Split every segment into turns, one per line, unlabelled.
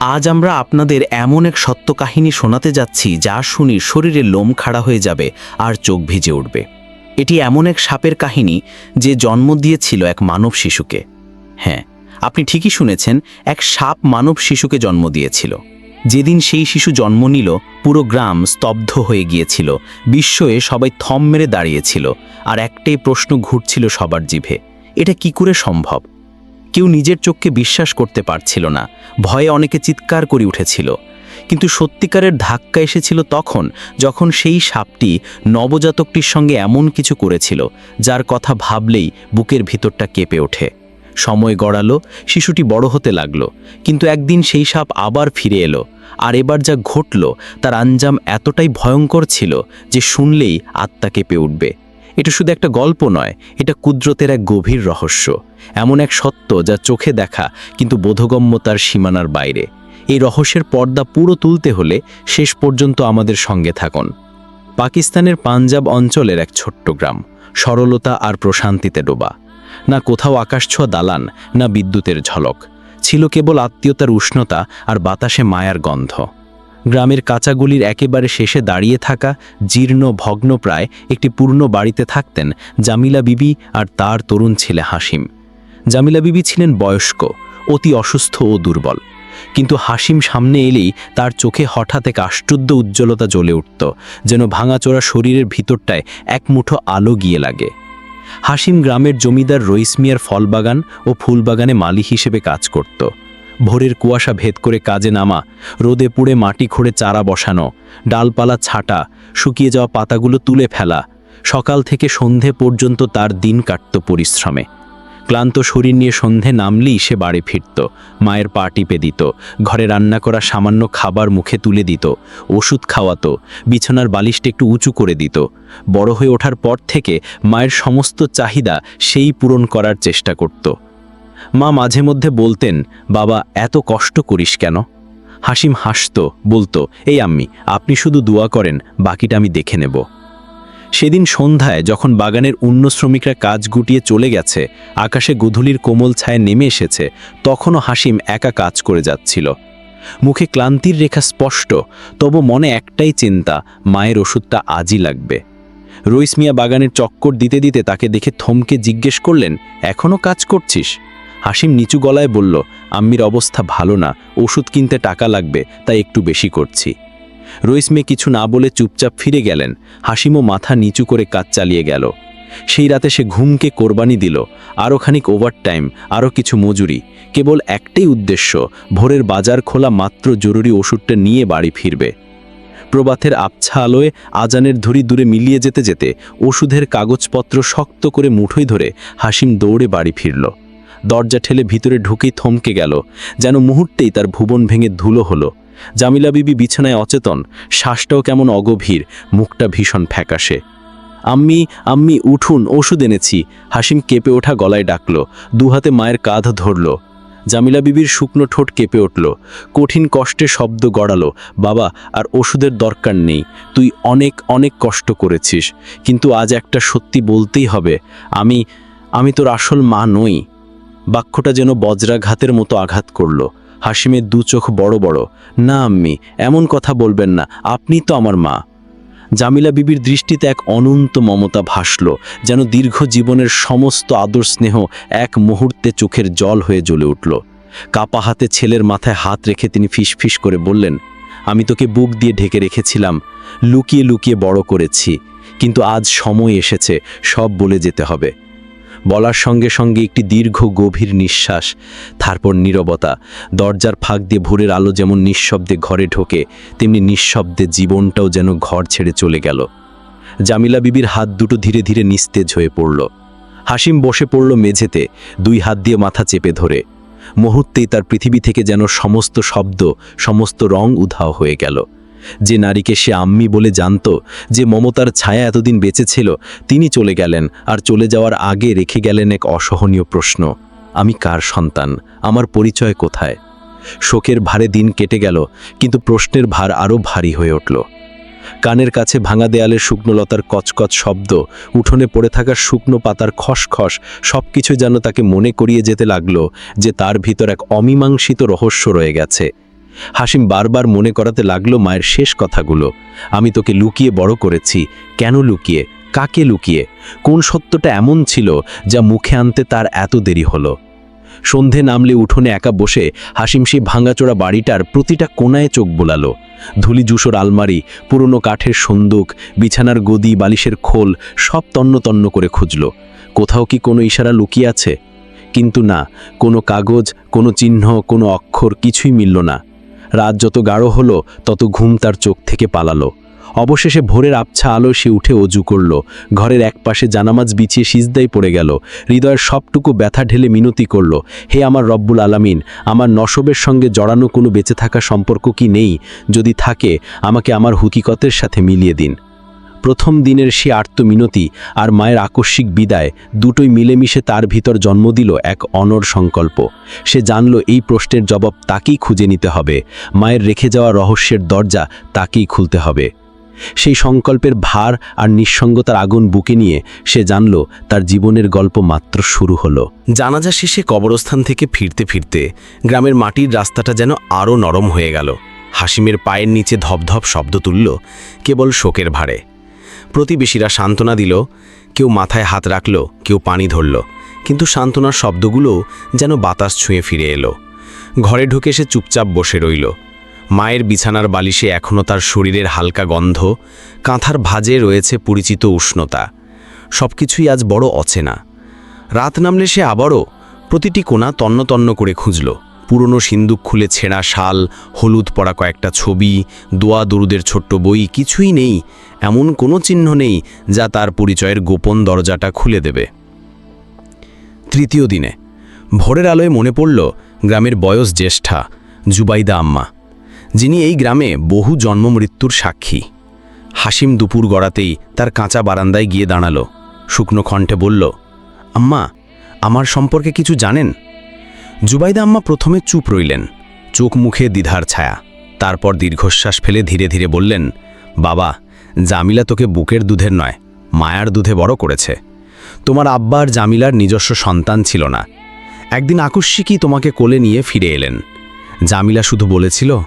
আজ আমরা আপনাদের এমন এক সত্য কাহিনী শোনাতে যাচ্ছি যা শুনি শরীরে লোম খাড়া হয়ে যাবে আর চোখ ভিজে উঠবে। এটি এমন এক সাপের কাহিনী যে জন্ম দিয়েছিল এক মানব শিশুকে। হ্যাঁ আপনি ঠিকই শুনেছেন, এক সাপ মানব শিশুকে জন্ম দিয়েছিল। যেদিন সেই শিশু জন্ম নিল, পুরো গ্রাম স্তব্ধ হয়ে গিয়েছিল, বিস্ময়ে সবাই থম মেরে দাঁড়িয়েছিল, আর একটাই প্রশ্ন ঘুরছিল সবার জিভে, এটা কি করে সম্ভব? কেউ নিজের চোখকে বিশ্বাস করতে পারছিল না। ভয়ে অনেকে চিৎকার করে উঠেছিল। কিন্তু সত্যিকারের ধাক্কা এসেছিল তখন যখন সেই সাপটি নবজাতকটির সঙ্গে এমন কিছু করেছিল, যার কথা ভাবলেই বুকের ভিতরটা কেঁপে ওঠে। সময় গড়ালো, শিশুটি বড় হতে লাগল, কিন্তু একদিন সেই সাপ আবার ফিরে এলো, আর এবার যা ঘটল তার আঞ্জাম এতটাই ভয়ঙ্কর ছিল যে শুনলেই আত্মা কেঁপে উঠবে। এটা শুধু একটা গল্প নয়, এটা কুদরতের এক গভীর রহস্য, এমন এক সত্য যা চোখে দেখা কিন্তু বোধগম্যতার সীমানার বাইরে। এই রহস্যের পর্দা পুরো তুলতে হলে শেষ পর্যন্ত আমাদের সঙ্গে থাকুন। পাকিস্তানের পাঞ্জাব অঞ্চলের এক ছোট্ট গ্রাম, সরলতা আর প্রশান্তিতে ডোবা। না কোথাও আকাশছোঁয়া দালান, না বিদ্যুতের ঝলক, ছিল কেবল আত্মীয়তার উষ্ণতা আর বাতাসে মায়ার গন্ধ। গ্রামের কাঁচাগুলির একেবারে শেষে দাঁড়িয়ে থাকা জীর্ণ ভগ্নপ্রায় একটি পূর্ণ বাড়িতে থাকতেন জামিলা বিবি আর তার তরুণ ছেলে হাসিম। জামিলা বিবি ছিলেন বয়স্ক, অতি অসুস্থ ও দুর্বল। কিন্তু হাসিম সামনে এলেই তার চোখে হঠাৎ এক আশ্চর্য উজ্জ্বলতা জ্বলে উঠত, যেন ভাঙাচোরা শরীরের ভিতরটায় এক মুঠো আলো গিয়ে লাগে। হাসিম গ্রামের জমিদার রইস মিয়ার ফলবাগান ও ফুলবাগানে মালি হিসেবে কাজ করত। ভোরের কুয়াশা ভেদ করে কাজে নামা, রোদে পুড়ে মাটি খোঁড়ে চারা বসানো, ডালপালা ছাটা, শুকিয়ে যাওয়া পাতাগুলো তুলে ফেলা, সকাল থেকে সন্ধে পর্যন্ত তার দিন কাটত পরিশ্রমে। ক্লান্ত শরীর নিয়ে সন্ধে নামলেই সে বাড়ি ফিরত, মায়ের পা টিপে দিত, ঘরে রান্না করা সামান্য খাবার মুখে তুলে দিত, ওষুধ খাওয়াতো, বিছানার বালিশটা একটু উঁচু করে দিত। বড় হয়ে ওঠার পর থেকে মায়ের সমস্ত চাহিদা সেই পূরণ করার চেষ্টা করত। মা মাঝে মধ্যে বলতেন, বাবা, এত কষ্ট করিস কেন? হাসিম হাসত, বলতো, এই আম্মি, আপনি শুধু দোয়া করেন, বাকিটা আমি দেখে নেব। সেদিন সন্ধ্যায় যখন বাগানের অন্য শ্রমিকরা কাজ গুটিয়ে চলে গেছে, আকাশে গধূলির কোমল ছায় নেমে এসেছে, তখনও হাসিম একা কাজ করে যাচ্ছিল। মুখে ক্লান্তির রেখা স্পষ্ট, তবু মনে একটাই চিন্তা, মায়ের ওষুধটা আজই লাগবে। রইস মিয়া বাগানের চক্কর দিতে দিতে তাকে দেখে থমকে জিজ্ঞেস করলেন এখনও কাজ করছিস? হাসিম নিচু গলায় বলল, আম্মির অবস্থা ভালো না, ওষুধ কিনতে টাকা লাগবে, তাই একটু বেশি করছি। রইস মেয়ে কিছু না বলে চুপচাপ ফিরে গেলেন। হাসিমও মাথা নিচু করে কাজ চালিয়ে গেল। সেই রাতে সে ঘুমকে কোরবানি দিল। আরও খানিক ওভারটাইম আরও কিছু মজুরি, কেবল একটাই উদ্দেশ্য, ভোরের বাজার খোলা মাত্র জরুরি ওষুধটা নিয়ে বাড়ি ফিরবে। প্রবাথের আবছা আলোয় আজানের ধুরি দূরে মিলিয়ে যেতে যেতে ওষুধের কাগজপত্র শক্ত করে মুঠোই ধরে হাসিম দৌড়ে বাড়ি ফিরল। দরজা ঠেলে ভিতরে ঢুকেই থমকে গেল, যেন মুহূর্তেই তার ভুবন ভেঙে ধুলো হলো। জামিলা বিবি বিছানায় অচেতন, শ্বাসটাও কেমন অগভীর, মুখটা ভীষণ ফ্যাকাশে। আম্মি আম্মি, উঠুন, ওষুধ এনেছি। হাসিম কেঁপে ওঠা গলায় ডাকল, দুহাতে মায়ের কাঁধ ধরল। জামিলা বিবির শুকনো ঠোঁট কেঁপে উঠল, কঠিন কষ্টে শব্দ গড়ালো, বাবা, আর ওষুধের দরকার নেই, তুই অনেক অনেক কষ্ট করেছিস, কিন্তু আজ একটা সত্যি বলতেই হবে, আমি আমি তোর আসল মা নই। বাক্যটা যেন বজ্রাঘাতের মতো আঘাত করল। হাসিমের দু চোখ বড় বড়। না, আম্মি, এমন কথা বলবেন না। আপনি তো আমার মা। জামিলা বিবির দৃষ্টিতে এক অনন্ত মমতা ভাসল, যেন দীর্ঘ জীবনের সমস্ত আদর স্নেহ এক মুহূর্তে চোখের জল হয়ে জ্বলে উঠল। কাপা হাতে ছেলের মাথায় হাত রেখে তিনি ফিসফিস করে বললেন, আমি তোকে বুক দিয়ে ঢেকে রেখেছিলাম। লুকিয়ে লুকিয়ে বড় করেছি। কিন্তু আজ সময় এসেছে, সব বলে যেতে হবে। বলার সঙ্গে সঙ্গে একটি দীর্ঘ গভীর নিঃশ্বাস, তারপর নীরবতা। দরজার ফাঁক দিয়ে ভোরের আলো যেমন নিঃশব্দে ঘরে ঢোকে, তেমনি নিঃশব্দে জীবনটাও যেন ঘর ছেড়ে চলে গেল। জামিলা বিবির হাত দুটো ধীরে ধীরে নিস্তেজ হয়ে পড়ল। হাসিম বসে পড়ল মেঝেতে, দুই হাত দিয়ে মাথা চেপে ধরে। মুহূর্তেই তার পৃথিবী থেকে যেন সমস্ত শব্দ, সমস্ত রং উধাও হয়ে গেল। যে নারীকে সে আম্মি বলে জানত, যে মমতার ছায়া এতদিন বেঁচে ছিল, তিনি চলে গেলেন আর চলে যাওয়ার আগে রেখে গেলেন এক অসহনীয় প্রশ্ন। আমি কার সন্তান? আমার পরিচয় কোথায়? শোকের ভারে দিন কেটে গেল, কিন্তু প্রশ্নের ভার আরও ভারী হয়ে উঠল। কানের কাছে ভাঙা দেয়ালের শুকনোলতার কচকচ শব্দ, উঠোনে পড়ে থাকা শুকনো পাতার খসখস সব কিছু যেন তাকে মনে করিয়ে যেতে লাগল, যে তার ভিতর এক অমীমাংসিত রহস্য রয়ে গেছে।
হাসিম বারবার মনে করাতে লাগল মায়ের শেষ কথাগুলো। আমি তোকে লুকিয়ে বড় করেছি। কেন লুকিয়ে? কাকে লুকিয়ে? কোন সত্যটা এমন ছিল যা মুখে আনতে তার এত দেরি হলো? সন্ধে নামলে উঠোনে একা বসে হাসিম সেই ভাঙাচোরা বাড়িটার প্রতিটা কোনায় চোখ বোলালো। ধুলি জুসোর আলমারি, পুরনো কাঠের সন্দুক, বিছানার গদি, বালিশের খোল সব তন্ন তন্ন করে খুঁজল। কোথাও কি কোনো ইশারা লুকিয়ে আছে? কিন্তু না, কোনো কাগজ, কোনো চিহ্ন, কোনো অক্ষর কিছুই মিলল না। রাত যত গাঢ় হলো, তত ঘুম তার চোখ থেকে পালালো। অবশেষে ভোরের আবছা আলো সে উঠে অজু করল। ঘরের একপাশে জানামাজ বিছিয়ে সিজদাই পড়ে গেল। হৃদয়ের সবটুকু ব্যথা ঢেলে মিনতি করল, হে আমার রব্বুল আলামিন, আমার নসবের সঙ্গে জড়ানো কোনো বেঁচে থাকা সম্পর্ক কি নেই? যদি থাকে, আমাকে আমার হুকিকতের সাথে মিলিয়ে দিন। প্রথম দিনের সে আর্তমিনতি আর মায়ের আকস্মিক বিদায় দুটোই মিলেমিশে তার ভিতর জন্ম দিল এক অনর সংকল্প। সে জানল এই প্রশ্নের জবাব তাকেই খুঁজে নিতে হবে। মায়ের রেখে যাওয়া রহস্যের দরজা তাকেই খুলতে হবে। সেই সংকল্পের ভার আর নিঃসঙ্গতার আগুন বুকে নিয়ে সে জানল তার জীবনের গল্প মাত্র শুরু হলো।
জানাজা শেষে কবরস্থান থেকে ফিরতে ফিরতে গ্রামের মাটির রাস্তাটা যেন আরও নরম হয়ে গেল। হাসিমের পায়ের নিচে ধপধপ শব্দ তুলল, কেবল শোকের ভারে প্রতিবেশীরা সান্ত্বনা দিল, কেউ মাথায় হাত রাখল, কেউ পানি ধরল, কিন্তু সান্ত্বনার শব্দগুলো যেন বাতাস ছুঁয়ে ফিরে এলো। ঘরে ঢুকে সে চুপচাপ বসে রইল। মায়ের বিছানার বালিশে এখনও তার শরীরের হালকা গন্ধ, কাঁথার ভাজে রয়েছে পরিচিত উষ্ণতা। সবকিছুই আজ বড় অচেনা। রাত নামলে সে আবারও প্রতিটি কোণা তন্ন তন্ন করে খুঁজল। পুরনো সিন্দুক খুলে ছেঁড়া শাল, হলুদ পড়া কয়েকটা ছবি, দোয়া দরুদের ছোট্ট বই, কিছুই নেই। এমন কোনো চিহ্ন নেই যা তার পরিচয়ের গোপন দরজাটা খুলে দেবে। তৃতীয় দিনে, ভোরের আলোয় মনে পড়ল গ্রামের বয়স জ্যেষ্ঠা, জুবাইদা আম্মা, যিনি এই গ্রামে বহু জন্মমৃত্যুর সাক্ষী। হাসিম দুপুর গড়াতেই তার কাঁচা বারান্দায় গিয়ে দাঁড়াল। শুকনো কণ্ঠে বলল, আম্মা, আমার সম্পর্কে কিছু জানেন? জুবাইদা আম্মা প্রথমে চুপ রইলেন। চোখ মুখে দ্বিধার ছায়া। তারপর দীর্ঘশ্বাস ফেলে ধীরে ধীরে বললেন, বাবা, জামিলা তোকে বুকের দুধের নয়, মায়ার দুধে বড় করেছে। তোমার আব্বা আর জামিলার নিজস্ব সন্তান ছিল না। একদিন আকস্মিকই তোমাকে কোলে নিয়ে ফিরে এলেন। জামিলা শুধু বলেছিল,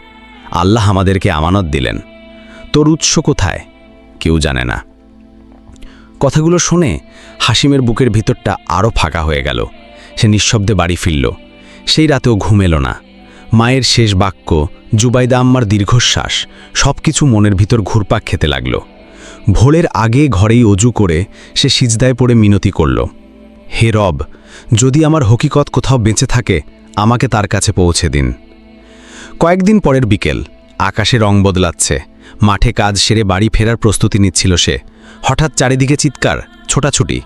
আল্লাহ আমাদেরকে আমানত দিলেন। তোর উৎস কোথায়? কেউ জানে না। কথাগুলো শুনে হাসিমের বুকের ভিতরটা আরও ফাঁকা হয়ে গেল। সে নিঃশব্দে বাড়ি ফিরল। সেই রাতেও ঘুম এলো না। মায়ের শেষ বাক্য, জুবাইদা আম্মার দীর্ঘশ্বাস সব কিছু মনের ভিতর ঘুরপাক খেতে লাগল। ভোরের আগে ঘরেই অজু করে সে সিজদায় পড়ে মিনতি করল, হে রব, যদি আমার হকিকত কোথাও বেঁচে থাকে, আমাকে তার কাছে পৌঁছে দিন। কয়েকদিন পরের বিকেল, আকাশে রং বদলাচ্ছে, মাঠে কাজ সেরে বাড়ি ফেরার প্রস্তুতি নিচ্ছিল সে। হঠাৎ চারিদিকে চিৎকার, ছোটাছুটি।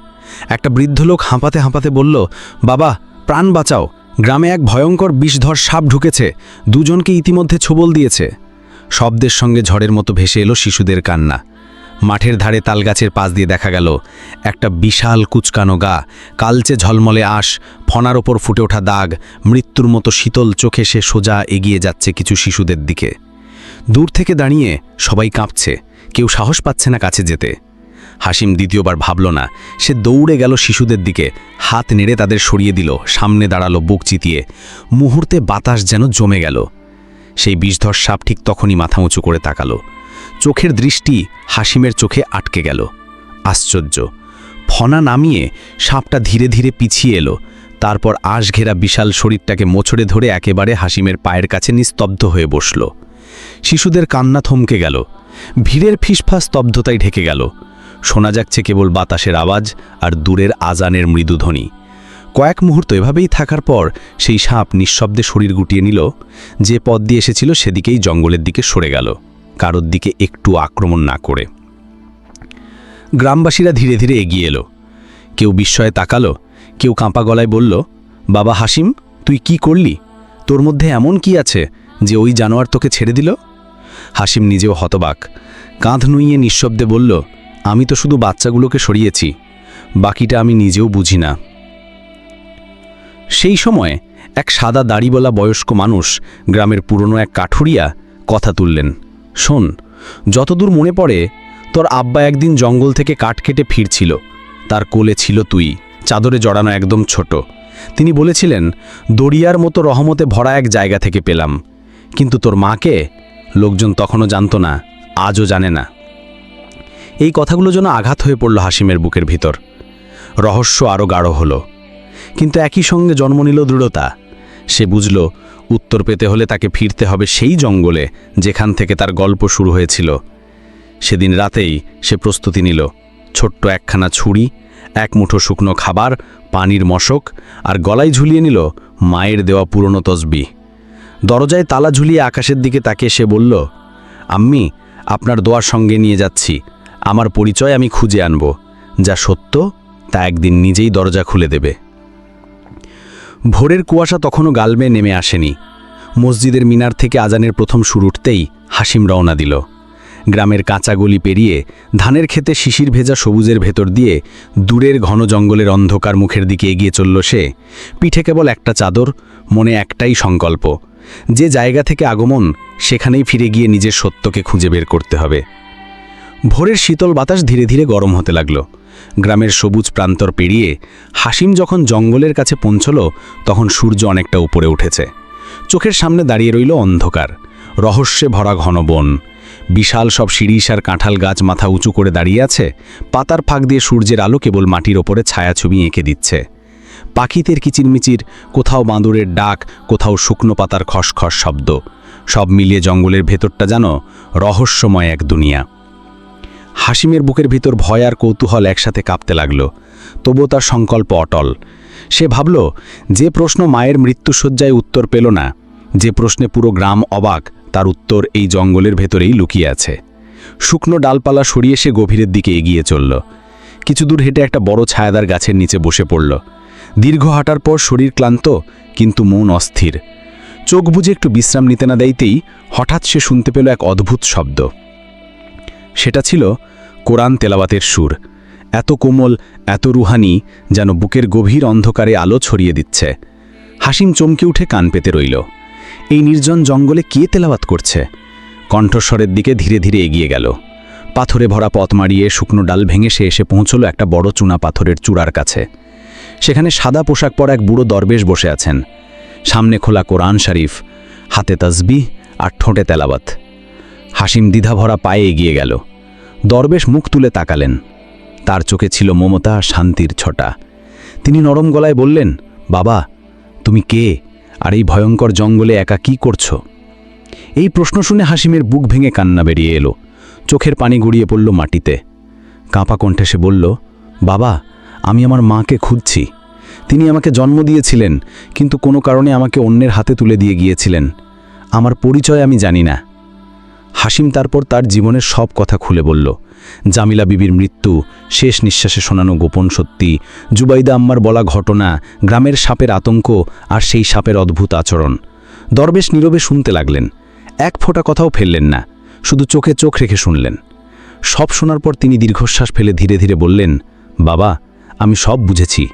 একটা বৃদ্ধ লোক হাঁপাতে হাঁপাতে বলল, বাবা, প্রাণ বাঁচাও গ্রামে এক ভয়ঙ্কর বিষধর সাপ ঢুকেছে, দুজনকে ইতিমধ্যে ছোবল দিয়েছে। শব্দের সঙ্গে ঝড়ের মতো ভেসে এলো শিশুদের কান্না। মাঠের ধারে তালগাছের পাশ দিয়ে দেখা গেল, একটা বিশাল কুচকানো গা, কালচে ঝলমলে আশ ফনার ওপর ফুটে ওঠা দাগ, মৃত্যুর মতো শীতল চোখে সে সোজা এগিয়ে যাচ্ছে কিছু শিশুদের দিকে। দূর থেকে দাঁড়িয়ে সবাই কাঁপছে, কেউ সাহস পাচ্ছে না কাছে যেতে। হাসিম দ্বিতীয়বার ভাবল না, সে দৌড়ে গেল শিশুদের দিকে, হাত নেড়ে তাদের সরিয়ে দিল, সামনে দাঁড়াল বুক চিতিয়ে, মুহূর্তে বাতাস যেন জমে গেল। সেই বিষধর সাপ ঠিক তখনই মাথা উঁচু করে তাকালো। চোখের দৃষ্টি হাসিমের চোখে আটকে গেল। আশ্চর্য, ফনা নামিয়ে সাপটা ধীরে ধীরে পিছিয়ে এলো, তারপর আশ ঘেরা বিশাল শরীরটাকে মোছড়ে ধরে একেবারে হাসিমের পায়ের কাছে নিস্তব্ধ হয়ে বসল। শিশুদের কান্না থমকে গেল। ভিড়ের ফিসফা স্তব্ধতায় ঢেকে গেল। শোনা যাচ্ছে কেবল বাতাসের আওয়াজ আর দূরের আজানের মৃদুধ্বনি। কয়েক মুহূর্ত এভাবেই থাকার পর সেই সাপ নিঃশব্দে শরীর গুটিয়ে নিল। যে পথ দিয়ে এসেছিল সেদিকেই জঙ্গলের দিকে সরে গেল, কারোর দিকে একটু আক্রমণ না করে। গ্রামবাসীরা ধীরে ধীরে এগিয়ে এলো। কেউ বিস্ময়ে তাকালো, কেউ কাঁপা গলায় বলল, বাবা হাসিম, তুই কি করলি? তোর মধ্যে এমন কি আছে যে ওই জানোয়ার তোকে ছেড়ে দিল? হাসিম নিজেও হতবাক, কাঁধ নুইয়ে নিঃশব্দে বলল আমি তো শুধু বাচ্চাগুলোকে সরিয়েছি, বাকিটা আমি নিজেও বুঝি না। সেই সময় এক সাদা দাড়িওয়ালা বয়স্ক মানুষ গ্রামের পুরনো এক কাঠুরিয়া কথা তুললেন, শোন, যতদূর মনে পড়ে, তোর আব্বা একদিন জঙ্গল থেকে কাঠ কেটে ফিরছিল, তার কোলে ছিল তুই, চাদরে জড়ানো একদম ছোট। তিনি বলেছিলেন দরিয়ার মতো রহমতে ভরা এক জায়গা থেকে পেলাম, কিন্তু তোর মাকে লোকজন তখনও জানত না, আজও জানে না। এই কথাগুলো যেন আঘাত হয়ে পড়ল হাসিমের বুকের ভিতর। রহস্য আরও গাঢ় হলো। কিন্তু একই সঙ্গে জন্ম নিল দৃঢ়তা। সে বুঝল, উত্তর পেতে হলে তাকে ফিরতে হবে সেই জঙ্গলে যেখান থেকে তার গল্প শুরু হয়েছিল। সেদিন রাতেই সে প্রস্তুতি নিল। ছোট্ট একখানা ছুরি, এক মুঠো শুকনো খাবার, পানির মশক আর গলায় ঝুলিয়ে নিল মায়ের দেওয়া পুরনো তসবি। দরজায় তালা ঝুলিয়ে আকাশের দিকে তাকিয়ে সে বলল, আম্মি, আপনার দোয়ার সঙ্গে নিয়ে যাচ্ছি। আমার পরিচয় আমি খুঁজে আনব, যা সত্য তা একদিন নিজেই দরজা খুলে দেবে। ভোরের কুয়াশা তখনও গালবে নেমে আসেনি। মসজিদের মিনার থেকে আজানের প্রথম শুরু উঠতেই হাসিম রওনা দিল। গ্রামের কাঁচা গলি পেরিয়ে ধানের ক্ষেতে শিশির ভেজা সবুজের ভেতর দিয়ে দূরের ঘন জঙ্গলের অন্ধকার মুখের দিকে এগিয়ে চলল সে। পিঠে কেবল একটা চাদর, মনে একটাই সংকল্প, যে জায়গা থেকে আগমন সেখানেই ফিরে গিয়ে নিজের সত্যকে খুঁজে বের করতে হবে। ভোরের শীতল বাতাস ধীরে ধীরে গরম হতে লাগল। গ্রামের সবুজ প্রান্তর পেরিয়ে হাসিম যখন জঙ্গলের কাছে পৌঁছল, তখন সূর্য অনেকটা উপরে উঠেছে। চোখের সামনে দাঁড়িয়ে রইল অন্ধকার, রহস্যে ভরা ঘন বন। বিশাল সব শিরিষ আর কাঁঠাল গাছ মাথা উঁচু করে দাঁড়িয়ে আছে, পাতার ফাঁক দিয়ে সূর্যের আলো কেবল মাটির ওপরে ছায়াছবি এঁকে দিচ্ছে। পাখিদের কিচিরমিচির, কোথাও বাঁদুরের ডাক, কোথাও শুকনো পাতার খসখস শব্দ। সব মিলিয়ে জঙ্গলের ভেতরটা যেন রহস্যময় এক দুনিয়া। হাসিমের বুকের ভিতর ভয় আর কৌতূহল একসাথে কাঁপতে লাগল। তবুও তার সংকল্প অটল। সে ভাবল, যে প্রশ্ন মায়ের মৃত্যুসজ্জায় উত্তর পেল না, যে প্রশ্নে পুরো গ্রাম অবাক, তার উত্তর এই জঙ্গলের ভেতরেই লুকিয়ে আছে। শুকনো ডালপালা সরিয়ে সে গভীরের দিকে এগিয়ে চলল। কিছু দূর হেঁটে একটা বড় ছায়াদার গাছের নিচে বসে পড়ল। দীর্ঘ হাঁটার পর শরীর ক্লান্ত, কিন্তু মন অস্থির। চোখ বুঝে একটু বিশ্রাম নিতে না দেইতেই হঠাৎ সে শুনতে পেল এক অদ্ভুত শব্দ। সেটা ছিল কোরআন তেলাওয়াতের সুর। এত কোমল, এত রুহানি যেন বুকের গভীর অন্ধকারে আলো ছড়িয়ে দিচ্ছে। হাসিম চমকে উঠে কান পেতে রইল। এই নির্জন জঙ্গলে কে তেলাওয়াত করছে? কণ্ঠস্বরের দিকে ধীরে ধীরে এগিয়ে গেল। পাথরে ভরা পথ মারিয়ে শুকনো ডাল ভেঙে সে এসে পৌঁছল একটা বড় চুনা পাথরের চূড়ার কাছে। সেখানে সাদা পোশাক পরা এক বুড়ো দরবেশ বসে আছেন। সামনে খোলা কোরআন শরীফ, হাতে তসবিহ আর ঠোঁটে তেলাওয়াত। হাসিম দ্বিধাভরা পায়ে এগিয়ে গেল। দরবেশ মুখ তুলে তাকালেন। তার চোখে ছিল মমতা, শান্তির ছটা। তিনি নরম গলায় বললেন, বাবা, তুমি কে? আর এই ভয়ঙ্কর জঙ্গলে একা কি করছ? এই প্রশ্ন শুনে হাসিমের বুক ভেঙে কান্না বেরিয়ে এলো। চোখের পানি গড়িয়ে পড়ল মাটিতে। কাঁপা কণ্ঠে সে বলল, বাবা, আমি আমার মাকে খুঁজছি। তিনি আমাকে জন্ম দিয়েছিলেন, কিন্তু কোনো কারণে আমাকে অন্যের হাতে তুলে দিয়ে গিয়েছিলেন। আমার পরিচয় আমি জানি না। হাসিম তারপর তার জীবনের সব কথা খুলে বলল। জামিলা বিবির মৃত্যু, শেষ নিঃশ্বাসে শোনানো গোপন সত্যি, জুবাইদা আম্মার বলা ঘটনা, গ্রামের সাপের আতঙ্ক আর সেই সাপের অদ্ভুত আচরণ। দরবেশ নীরবে শুনতে লাগলেন। এক ফোঁটা কথাও ফেললেন না, শুধু চোখে চোখ রেখে শুনলেন। সব শোনার পর তিনি দীর্ঘশ্বাস ফেলে ধীরে ধীরে বললেন, বাবা, আমি সব বুঝেছি।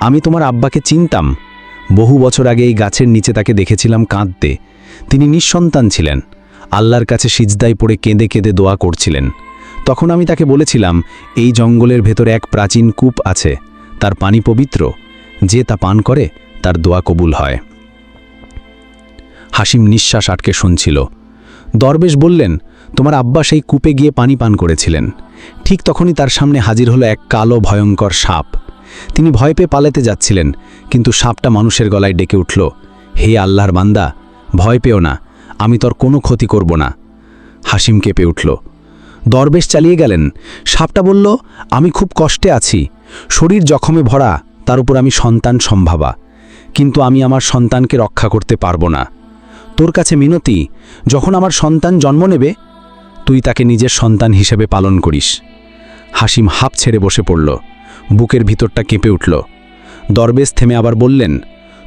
আমি তোমার আব্বাকে চিনতাম। বহু বছর আগে এই গাছের নিচে তাকে দেখেছিলাম কাঁদতে। তিনি নিঃসন্তান ছিলেন। আল্লাহর কাছে সিজদায় পড়ে কেঁদে কেঁদে দোয়া করছিলেন। তখন আমি তাকে বলেছিলাম, এই জঙ্গলের ভেতরে এক প্রাচীন কূপ আছে। তার পানি পবিত্র। যে তা পান করে, তার দোয়া কবুল হয়। হাসিম নিঃশ্বাস আটকে শুনছিল। দরবেশ বললেন, তোমার আব্বা সেই কূপে গিয়ে পানি পান করেছিলেন। ঠিক তখনই তার সামনে হাজির হলো এক কালো ভয়ঙ্কর সাপ। তিনি ভয় পেয়ে পালাতে যাচ্ছিলেন, কিন্তু সাপটা মানুষের গলায় ডেকে উঠল, হে আল্লাহর বান্দা, ভয় পেও না। আমি তোর কোনো ক্ষতি করব না। হাসিম কেঁপে উঠল। দরবেশ চালিয়ে গেলেন। সাপটা বলল, আমি খুব কষ্টে আছি। শরীর জখমে ভরা, তার উপর আমি সন্তান সম্ভাবা। কিন্তু আমি আমার সন্তানকে রক্ষা করতে পারব না। তোর কাছে মিনতি, যখন আমার সন্তান জন্ম নেবে, তুই তাকে নিজের সন্তান হিসেবে পালন করিস। হাসিম হাঁপ ছেড়ে বসে পড়ল। বুকের ভিতরটা কেঁপে উঠল। দরবেশ থেমে আবার বললেন,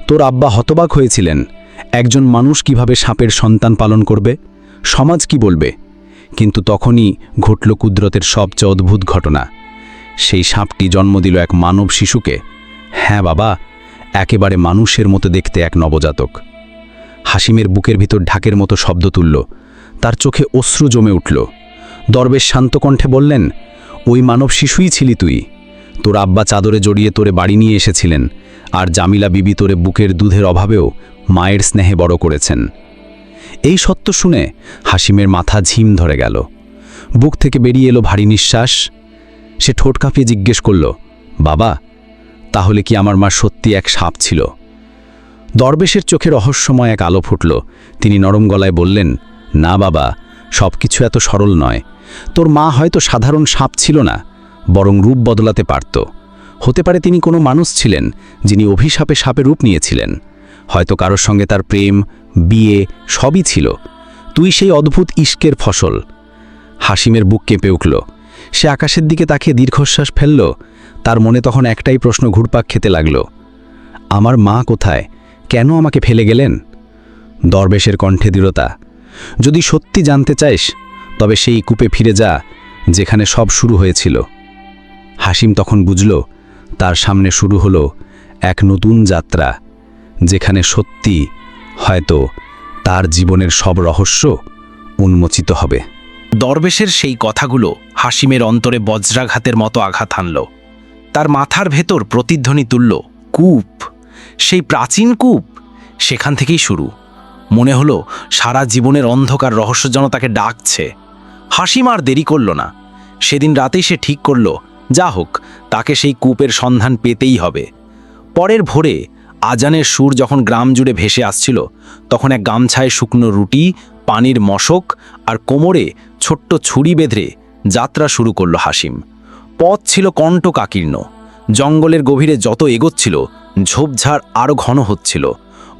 তোর আব্বা হতবাক হয়েছিলেন। একজন মানুষ কীভাবে সাপের সন্তান পালন করবে? সমাজ কি বলবে? কিন্তু তখনই ঘটল কুদরতের সবচেয়ে অদ্ভুত ঘটনা। সেই সাপটি জন্ম দিল এক মানব শিশুকে। হ্যাঁ বাবা, একেবারে মানুষের মতো দেখতে এক নবজাতক। হাসিমের বুকের ভিতর ঢাকের মতো শব্দ তুলল। তার চোখে অশ্রু জমে উঠল। দরবেশ শান্ত কণ্ঠে বললেন, ওই মানব শিশুই ছিলি তুই। তোর আব্বা চাদরে জড়িয়ে তোরে বাড়ি নিয়ে এসেছিলেন। আর জামিলা বিবি তোরে বুকের দুধের অভাবেও মায়ের স্নেহে বড় করেছেন।
এই সত্য শুনে হাসিমের মাথা ঝিম ধরে গেল। বুক থেকে বেরিয়ে এলো ভারী নিঃশ্বাস। সে ঠোঁট কাঁপিয়ে জিজ্ঞেস করল, বাবা, তাহলে কি আমার মা সত্যি এক সাপ ছিল? দরবেশের চোখে রহস্যময় এক আলো ফুটল। তিনি নরম গলায় বললেন, না বাবা সব কিছু এত সরল নয়। তোর মা হয়তো সাধারণ সাপ ছিল না, বরং রূপ বদলাতে পারত। হতে পারে তিনি কোনো মানুষ ছিলেন যিনি অভিশাপে সাপে রূপ নিয়েছিলেন। হয়তো কারোর সঙ্গে তার প্রেম, বিয়ে সবই ছিল। তুই সেই অদ্ভুত ইস্কের ফসল। হাসিমের বুক কেঁপে উঠল। সে আকাশের দিকে তাকে দীর্ঘশ্বাস ফেলল। তার মনে তখন একটাই প্রশ্ন ঘুরপাক খেতে লাগল। আমার মা কোথায়? কেন আমাকে ফেলে গেলেন? দরবেশের কণ্ঠে দৃঢ়তা। যদি সত্যি জানতে চাইস, তবে সেই কূপে ফিরে যা, যেখানে সব শুরু হয়েছিল। হাসিম তখন বুঝল, তার সামনে শুরু হলো এক নতুন যাত্রা। যেখানে সত্যি হয়তো তার জীবনের সব রহস্য উন্মোচিত হবে।
দরবেশের সেই কথাগুলো হাসিমের অন্তরে বজ্রাঘাতের মতো আঘাত হানল। তার মাথার ভেতর প্রতিধ্বনি তুলল, কূপ! সেই প্রাচীন কূপ! সেখান থেকেই শুরু। মনে হলো সারা জীবনের অন্ধকার রহস্য যেন তাকে ডাকছে। হাসিম আর দেরি করল না। সেদিন রাতেই সে ঠিক করল, যা হোক, তাকে সেই কূপের সন্ধান পেতেই হবে। পরের ভোরে আজানের সুর যখন গ্রাম জুড়ে ভেসে আসছিল, তখন এক গামছায় শুকনো রুটি, পানির মশক আর কোমরে ছোট্ট ছুরি বেঁধে যাত্রা শুরু করল হাসিম। পথ ছিল কণ্ঠকাকীর্ণ জঙ্গলের গভীরে যত এগোচ্ছিল, ঝোপঝাড় আরও ঘন হচ্ছিল।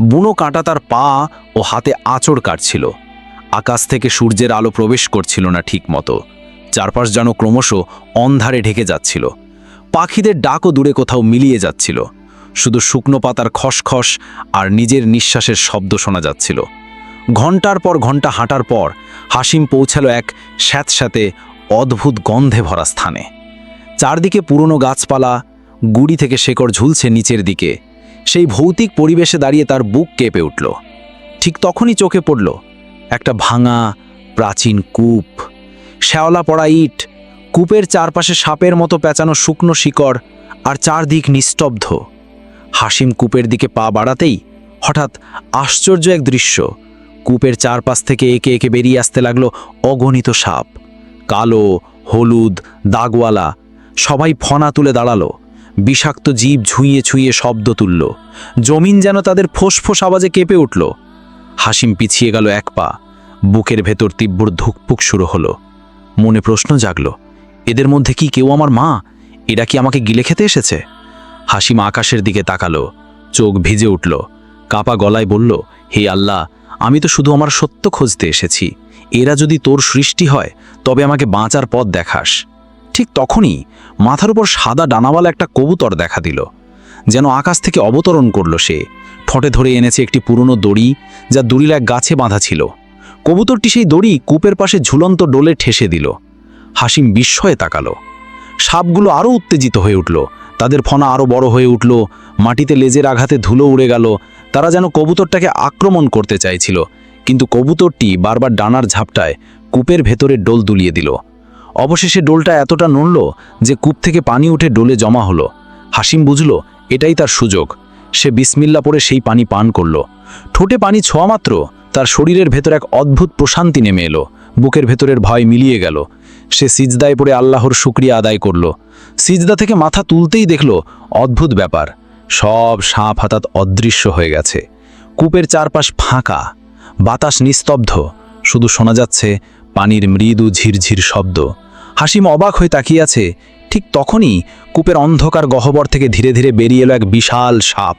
বুনো কাঁটা তার পা ও হাতে আঁচড় কাটছিল। আকাশ থেকে সূর্যের আলো প্রবেশ করছিল না ঠিকমতো। চারপাশ যেন ক্রমশ অন্ধারে ঢেকে যাচ্ছিল। পাখিদের ডাকও দূরে কোথাও মিলিয়ে যাচ্ছিল। শুধু শুকনো পাতার খসখস আর নিজের নিঃশ্বাসের শব্দ শোনা যাচ্ছিল। ঘণ্টার পর ঘণ্টা হাঁটার পর হাসিম পৌঁছালো এক স্যাঁতস্যাঁতে অদ্ভুত গন্ধে ভরা স্থানে। চারদিকে পুরনো গাছপালা, গুড়ি থেকে শেকড় ঝুলছে নিচের দিকে। সেই ভৌতিক পরিবেশে দাঁড়িয়ে তার বুক কেঁপে উঠল। ঠিক তখনই চোখে পড়ল একটা ভাঙা, প্রাচীন কূপ। শ্যাওলা পড়া ইট, কূপের চারপাশে সাপের মতো পেঁচানো শুকনো শিকড় আর চারদিক নিস্তব্ধ। হাসিম কূপের দিকে পা বাড়াতেই হঠাৎ আশ্চর্য এক দৃশ্য। কূপের চারপাশ থেকে একে একে বেরিয়ে আসতে লাগল অগণিত সাপ। কালো, হলুদ, দাগওয়ালা, সবাই ফনা তুলে দাঁড়াল। বিষাক্ত জীব ঝুঁইয়ে ছুঁয়ে শব্দ তুলল। জমিন যেন তাদের ফোঁস আওয়াজে কেঁপে উঠল। হাসিম পিছিয়ে গেল এক পা। বুকের ভেতর তীব্র ধুকপুক শুরু হলো। মনে প্রশ্ন জাগল, এদের মধ্যে কি কেউ আমার মা? এরা কি আমাকে গিলে খেতে এসেছে? হাসিম আকাশের দিকে তাকালো, চোখ ভিজে উঠল, কাপা গলায় বলল, হে আল্লাহ, আমি তো শুধু আমার সত্য খুঁজতে এসেছি। এরা যদি তোর সৃষ্টি হয়, তবে আমাকে বাঁচার পথ দেখাস। ঠিক তখনই মাথার উপর সাদা ডানাওয়ালা একটা কবুতর দেখা দিল, যেন আকাশ থেকে অবতরণ করল সে। ঠোঁটে ধরে এনেছে একটি পুরনো দড়ি, যা দড়ির এক গাছে বাঁধা ছিল। কবুতরটি সেই দড়ি কূপের পাশে ঝুলন্ত ডোলে ঠেসে দিল। হাসিম বিস্ময়ে তাকালো। সাপগুলো আরও উত্তেজিত হয়ে উঠল। তাদের ফনা আরও বড় হয়ে উঠল, মাটিতে লেজের আঘাতে ধুলো উড়ে গেল, তারা যেন কবুতরটাকে আক্রমণ করতে চাইছিল। কিন্তু কবুতরটি বারবার ডানার ঝাপটায় কূপের ভেতরে ডোল দুলিয়ে দিল। অবশেষে ডোলটা এতটা নড়ল যে কূপ থেকে পানি উঠে ডোলে জমা হলো। হাসিম বুঝল, এটাই তার সুযোগ। সে বিসমিল্লা পরে সেই পানি পান করল। ঠোঁটে পানি ছোঁয়া মাত্র, তার শরীরের ভেতর এক অদ্ভুত প্রশান্তি নেমে এলো। বুকের ভেতরের ভয় মিলিয়ে গেল। সে সিজদায় পড়ে আল্লাহর শুক্রিয়া আদায় করল। সিজদা থেকে মাথা তুলতেই দেখল, অদ্ভুত ব্যাপার। সব সাপ হাতাত অদৃশ্য হয়ে গেছে। কূপের চারপাশ ফাঁকা। বাতাস নিস্তব্ধ। শুধু শোনা যাচ্ছে পানির মৃদু ঝিরঝির শব্দ। হাসিম অবাক হয়ে তাকিয়ে আছে। ঠিক তখনই কূপের অন্ধকার গহ্বর থেকে ধীরে ধীরে বেরিয়ে এলো এক বিশাল সাপ।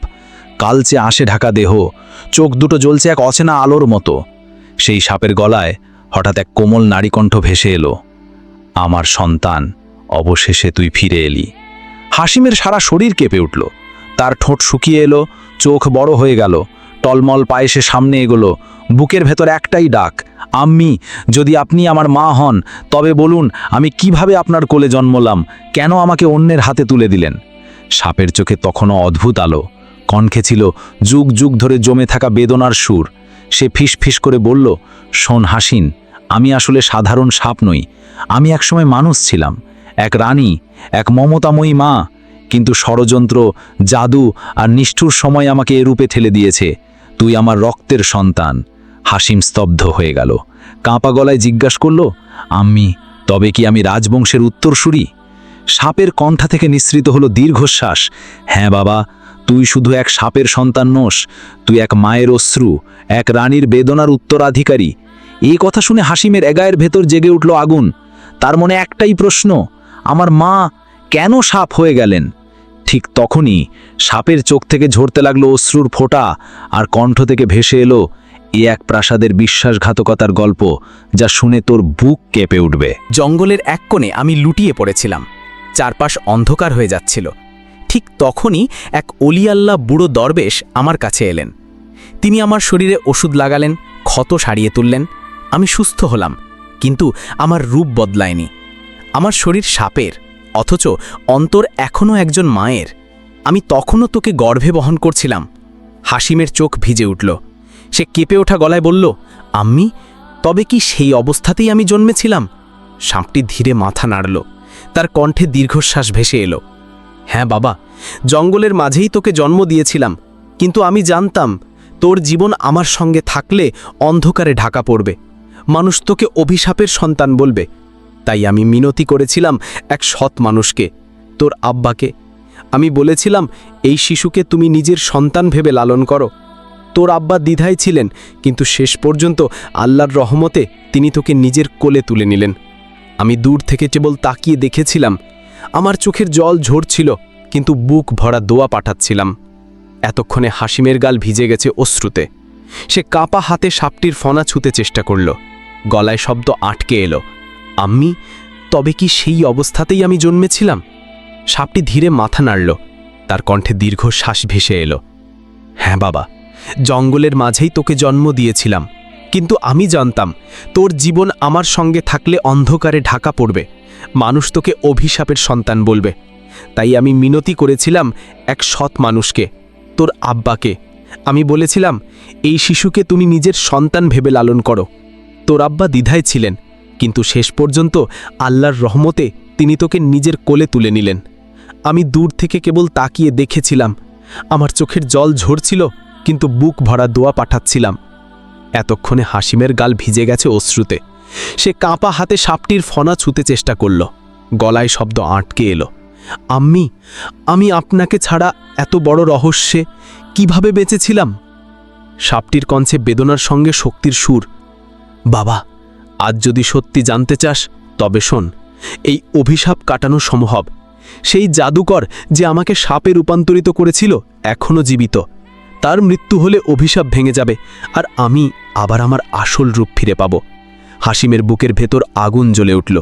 কালচে আঁশে ঢাকা দেহ। চোখ দুটো জ্বলছে এক অচেনা আলোর মতো। সেই সাপের গলায় হঠাৎ এক কোমল নারীকণ্ঠ ভেসে এলো। আমার সন্তান, অবশেষে তুই ফিরে এলি। হাসিমের সারা শরীর কেঁপে উঠল। তার ঠোঁট শুকিয়ে এলো, চোখ বড় হয়ে গেল, টলমল পায়ে সে সামনে এগোলো, বুকের ভেতর একটাই ডাক, আম্মি, যদি আপনি আমার মা হন, তবে বলুন, আমি কীভাবে আপনার কোলে জন্মলাম? কেন আমাকে অন্যের হাতে তুলে দিলেন? সাপের চোখে তখনও অদ্ভুত আলো। কণ্ঠে ছিল যুগ যুগ ধরে জমে থাকা বেদনার সুর। সে ফিস ফিস করে বলল, শোন হাসিন আমি আসলে সাধারণ সাপ নই। আমি একসময় মানুষ ছিলাম, এক রানী, এক মমতাময়ী মা, কিন্তু ষড়যন্ত্র, জাদু আর নিষ্ঠুর সময় আমাকে এ রূপে ঠেলে দিয়েছে। তুই আমার রক্তের সন্তান।
হাসিম স্তব্ধ হয়ে গেল। কাঁপা গলায় জিজ্ঞাসা করল আমি তবে কি আমি রাজবংশের উত্তরসূরি? সাপের কণ্ঠা থেকে নিঃসৃত হলো দীর্ঘশ্বাস। হ্যাঁ বাবা, তুই শুধু এক সাপের সন্তান নোস, তুই এক মায়ের অশ্রু, এক রানীর বেদনার উত্তরাধিকারী। এই কথা শুনে হাসিমের এগায়ের ভেতর জেগে উঠল আগুন। তার মনে একটাই প্রশ্ন, আমার মা কেন সাপ হয়ে গেলেন? ঠিক তখনই সাপের চোখ থেকে ঝরতে লাগল অশ্রুর ফোঁটা আর কণ্ঠ থেকে ভেসে এলো এ এক প্রাসাদের বিশ্বাসঘাতকতার গল্প যা শুনে তোর বুক কেঁপে উঠবে।
জঙ্গলের এক কোণে আমি লুটিয়ে পড়েছিলাম। চারপাশ অন্ধকার হয়ে যাচ্ছিল। ঠিক তখনই এক অলিয়াল্লা বুড়ো দরবেশ আমার কাছে এলেন। তিনি আমার শরীরে ওষুধ লাগালেন, ক্ষত সারিয়ে তুললেন। আমি সুস্থ হলাম, কিন্তু আমার রূপ বদলায়নি। আমার শরীর সাপের, অথচ অন্তর এখনও একজন মায়ের। আমি তখনও তোকে গর্ভে বহন করছিলাম। হাসিমের চোখ ভিজে উঠল। সে কেঁপে ওঠা গলায় বলল, আম্মি, তবে কি সেই অবস্থাতেই আমি জন্মেছিলাম? সাপটি ধীরে মাথা নাড়ল। তার কণ্ঠে দীর্ঘশ্বাস ভেসে এলো। হ্যাঁ বাবা, জঙ্গলের মাঝেই তোকে জন্ম দিয়েছিলাম, কিন্তু আমি জানতাম তোর জীবন আমার সঙ্গে থাকলে অন্ধকারে ঢাকা পড়বে। মানুষ তোকে অভিশাপের সন্তান বলবে। তাই আমি মিনতি করেছিলাম এক সৎ মানুষকে, তোর আব্বাকে। আমি বলেছিলাম, এই শিশুকে তুমি নিজের সন্তান ভেবে লালন করো। তোর আব্বা দ্বিধায় ছিলেন, কিন্তু শেষ পর্যন্ত আল্লাহর রহমতে তিনি তোকে নিজের কোলে তুলে নিলেন। আমি দূর থেকে কেবল তাকিয়ে দেখেছিলাম। আমার চোখের জল ঝরছিল, কিন্তু বুক ভরা দোয়া পাঠাচ্ছিলাম। এতক্ষণে হাসিমের গাল ভিজে গেছে অশ্রুতে। সে কাপা হাতে সাপটির ফনা ছুতে চেষ্টা করল। গলায় শব্দ আটকে এলো। আম্মি, তবে কি সেই অবস্থাতেই আমি জন্মেছিলাম? সাপটি ধীরে মাথা নাড়ল। তার কণ্ঠে দীর্ঘ শ্বাস ভেসে এলো। হ্যাঁ বাবা, জঙ্গলের মাঝেই তোকে জন্ম দিয়েছিলাম। কিন্তু আমি জানতাম, তোর জীবন আমার সঙ্গে থাকলে অন্ধকারে ঢাকা পড়বে। মানুষ তোকে অভিশাপের সন্তান বলবে। তাই আমি মিনতি করেছিলাম এক সৎ মানুষকে, তোর আব্বাকে। আমি বলেছিলাম, এই শিশুকে তুমি নিজের সন্তান ভেবে লালন করো। তোর আব্বা দ্বিধায় ছিলেন, কিন্তু শেষ পর্যন্ত আল্লাহর রহমতে তিনি তোকে নিজের কোলে তুলে নিলেন। আমি দূর থেকে কেবল তাকিয়ে দেখেছিলাম, আমার চোখের জল ঝরছিল, কিন্তু বুক ভরা দোয়া পাঠাচ্ছিলাম। এতক্ষণে হাসিমের গাল ভিজে গেছে অশ্রুতে। সে কাঁপা হাতে সাপটির ফনা ছুতে চেষ্টা করল। গলায় শব্দ আটকে এলো। আম্মি, আমি আপনাকে ছাড়া এত বড় রহস্যে কীভাবে বেঁচেছিলাম? সাপটির কঞ্চে বেদনার সঙ্গে শক্তির সুর বাবা, আজ যদি সত্যি জানতে চাস, তবে শোন, এই অভিশাপ কাটানো সম্ভব। সেই জাদুকর যে আমাকে সাপে রূপান্তরিত করেছিল এখনও জীবিত। তার মৃত্যু হলে অভিশাপ ভেঙে যাবে, আর আমি আবার আমার আসল রূপ ফিরে পাব। হাসিমের বুকের ভেতর আগুন জ্বলে উঠল।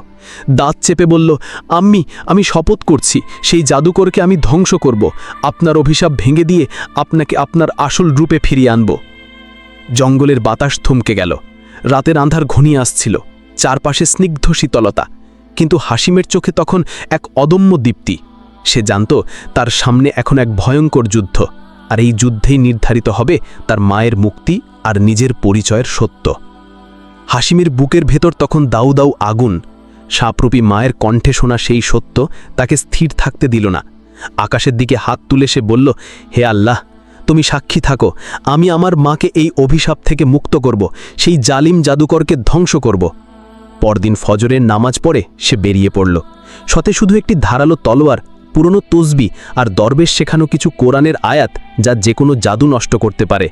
দাঁত চেপে বলল, আম্মি, আমি শপথ করছি, সেই জাদুকরকে আমি ধ্বংস করব। আপনার অভিশাপ ভেঙে দিয়ে আপনাকে আপনার আসল রূপে ফিরিয়ে আনব। জঙ্গলের বাতাস থমকে গেল। রাতের আন্ধার ঘনিয়ে আসছিল, চারপাশে স্নিগ্ধ শীতলতা, কিন্তু হাসিমের চোখে তখন এক অদম্য দীপ্তি। সে জানত তার সামনে এখন এক ভয়ঙ্কর যুদ্ধ, আর এই যুদ্ধেই নির্ধারিত হবে তার মায়ের মুক্তি আর নিজের পরিচয়ের সত্য। হাসিমের বুকের ভেতর তখন দাউ দাউ আগুন। সাপরূপী মায়ের কণ্ঠে শোনা সেই সত্য তাকে স্থির থাকতে দিল না। আকাশের দিকে হাত তুলে সে বলল, হে আল্লাহ তুমি সাক্ষী থাকো। আমি আমার মাকে এই অভিশাপ থেকে মুক্ত করব। সেই জালিম জাদুকরকে ধ্বংস করব। পরদিন ফজরের নামাজ পড়ে সে বেরিয়ে পড়ল। সতে শুধু একটি ধারালো তলোয়ার, পুরনো তসবি আর দরবেশ শেখানো কিছু কোরআনের আয়াত যা যে কোনো জাদু নষ্ট করতে পারে।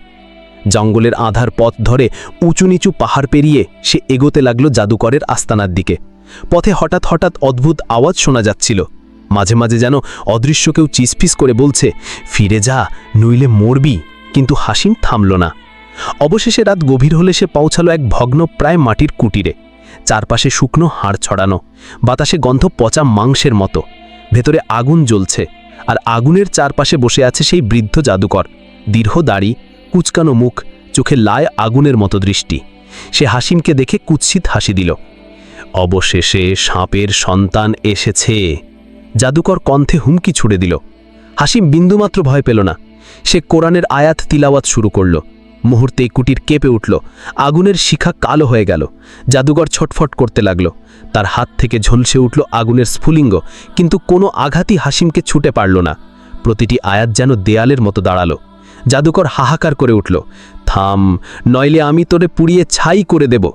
জঙ্গলের আধার পথ ধরে উঁচু নিচু পাহাড় পেরিয়ে সে এগোতে লাগল জাদুকরের আস্তানার দিকে। পথে হঠাৎ হঠাৎ অদ্ভুত আওয়াজ শোনা যাচ্ছিল। মাঝে মাঝে যেন অদৃশ্য কেউ চিসফিস করে বলছে, ফিরে যা, নইলে মরবি। কিন্তু হাসিম থামল না। অবশেষে রাত গভীর হলে সে পৌঁছালো এক ভগ্ন প্রায় মাটির কুটিরে। চারপাশে শুকনো হাড় ছড়ানো, বাতাসে গন্ধ পচা মাংসের মতো। ভেতরে আগুন জ্বলছে, আর আগুনের চারপাশে বসে আছে সেই বৃদ্ধ জাদুকর। দীর্ঘ দাড়ি, কুচকানো মুখ, চোখে লায় আগুনের মতো দৃষ্টি। সে হাসিমকে দেখে কুৎসিত হাসি দিল। অবশেষে সাপের সন্তান এসেছে। জাদুকর কণ্ঠে হুমকি ছুড়ে দিল। হাসিম বিন্দুমাত্র ভয় পেল না। সে কোরআনের আয়াত তিলাওয়াত শুরু করল। মুহূর্তেই কুটির কেঁপে উঠল। আগুনের শিখা কালো হয়ে গেল। জাদুকর ছটফট করতে লাগল। তার হাত থেকে ঝলসে উঠল আগুনের স্ফুলিঙ্গ, কিন্তু কোনো আঘাতই হাসিমকে ছুটে পারল না। প্রতিটি আয়াত যেন দেয়ালের মতো দাঁড়াল।
জাদুকর হাহাকার করে উঠল। থাম, নইলে আমি তোরে পুড়িয়ে ছাই করে দেব।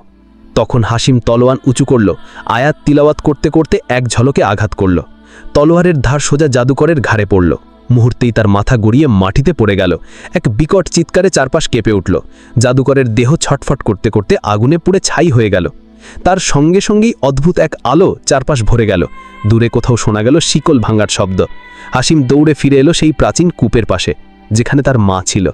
তখন হাসিম তলোয়ান উঁচু করল। আয়াত তিলাওয়াত করতে করতে এক ঝলকে আঘাত করল। তলোয়ারের ধার সোজা জাদুকরের ঘাড়ে পড়ল। মুহূর্তেই তার মাথা গড়িয়ে মাটিতে পড়ে গেল। এক বিকট চিৎকারে চারপাশ কেঁপে উঠল। জাদুকরের দেহ ছটফট করতে করতে আগুনে পুড়ে ছাই হয়ে গেল। তার সঙ্গে সঙ্গেই অদ্ভুত এক আলো চারপাশ ভরে গেল। দূরে কোথাও শোনা গেল শিকল ভাঙার শব্দ। হাসিম দৌড়ে ফিরে এলো সেই প্রাচীন কূপের পাশে, যেখানে তার মা ছিল।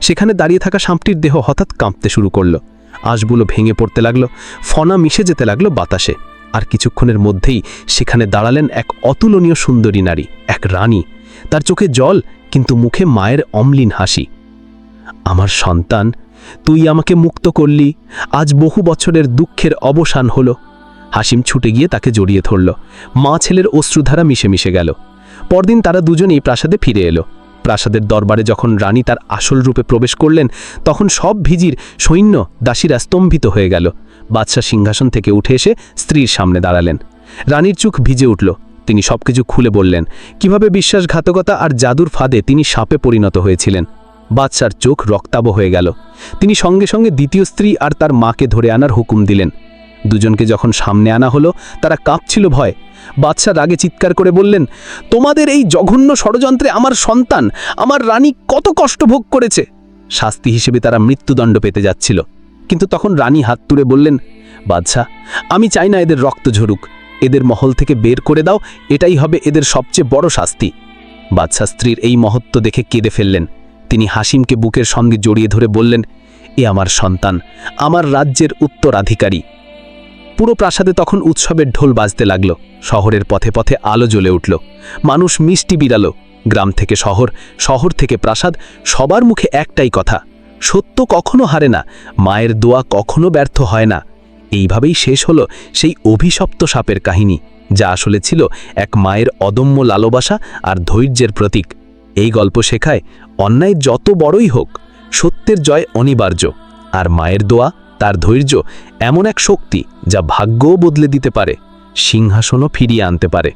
সেখানে দাঁড়িয়ে থাকা সাপটির দেহ হঠাৎ কাঁপতে শুরু করল। আঁশগুলো ভেঙে পড়তে লাগল, ফনা মিশে যেতে লাগল বাতাসে। আর কিছুক্ষণের মধ্যেই সেখানে দাঁড়ালেন এক অতুলনীয় সুন্দরী নারী, এক রানী। তার চোখে জল, কিন্তু মুখে মায়ের অম্লিন হাসি। আমার সন্তান, তুই আমাকে মুক্ত করলি, আজ বহু বছরের দুঃখের অবসান হলো। হাসিম ছুটে গিয়ে তাকে জড়িয়ে ধরল। মা ছেলের অশ্রুধারা মিশে মিশে গেল। পরদিন তারা দুজনেই প্রাসাদে ফিরে এলো। প্রাসাদের দরবারে যখন রানী তার আসল রূপে প্রবেশ করলেন, তখন সব ভিজির সৈন্য, দাসীরা স্তম্ভিত হয়ে গেল। বাদশাহ সিংহাসন থেকে উঠে এসে স্ত্রীর সামনে দাঁড়ালেন। রানীর চোখ ভিজে উঠল। তিনি সবকিছু খুলে বললেন, কীভাবে বিশ্বাসঘাতকতা আর জাদুর ফাঁদে তিনি সাপে পরিণত হয়েছিলেন? বাদশার চোখ রক্তাব হয়ে গেল। তিনি সঙ্গে সঙ্গে দ্বিতীয় স্ত্রী আর তার মাকে ধরে আনার হুকুম দিলেন। দুজনকে যখন সামনে আনা হলো, তারা কাঁপছিল ভয়। বাদশাহ রাগে চিৎকার করে বললেন, তোমাদের এই জঘন্য ষড়যন্ত্রে আমার সন্তান, আমার রানী কত কষ্ট ভোগ করেছে! শাস্তি হিসেবে তারা মৃত্যুদণ্ড পেতে যাচ্ছিল। কিন্তু তখন রানী হাত তুলে বললেন, বাদশাহ, আমি চাই না এদের রক্ত ঝরুক। এদের মহল থেকে বের করে দাও, এটাই হবে এদের সবচেয়ে বড় শাস্তি। বাদশাহ স্ত্রীর এই মহত্ব দেখে কেঁদে ফেললেন। তিনি হাসিমকে বুকের সঙ্গে জড়িয়ে ধরে বললেন, এ আমার সন্তান, আমার রাজ্যের উত্তরাধিকারী। পুরো প্রাসাদে তখন উৎসবের ঢোল বাজতে লাগল। শহরের পথে পথে আলো জ্বলে উঠল। মানুষ মিষ্টি বিড়ালো। গ্রাম থেকে শহর শহর থেকে প্রাসাদ, সবার মুখে একটাই কথা। সত্য কখনো হারে না, মায়ের দোয়া কখনো ব্যর্থ হয় না। এইভাবেই শেষ হলো সেই অভিশপ্ত সাপের কাহিনী, যা আসলে ছিল এক মায়ের অদম্য লালবাসা আর ধৈর্যের প্রতীক। এই গল্প শেখায় অন্যায় যত বড়ই হোক, সত্যের জয় অনিবার্য, আর মায়ের দোয়া তার ধৈর্য এমন এক শক্তি যা ভাগ্যও বদলে দিতে পারে সিংহাসনও ফিরিয়ে আনতে পারে।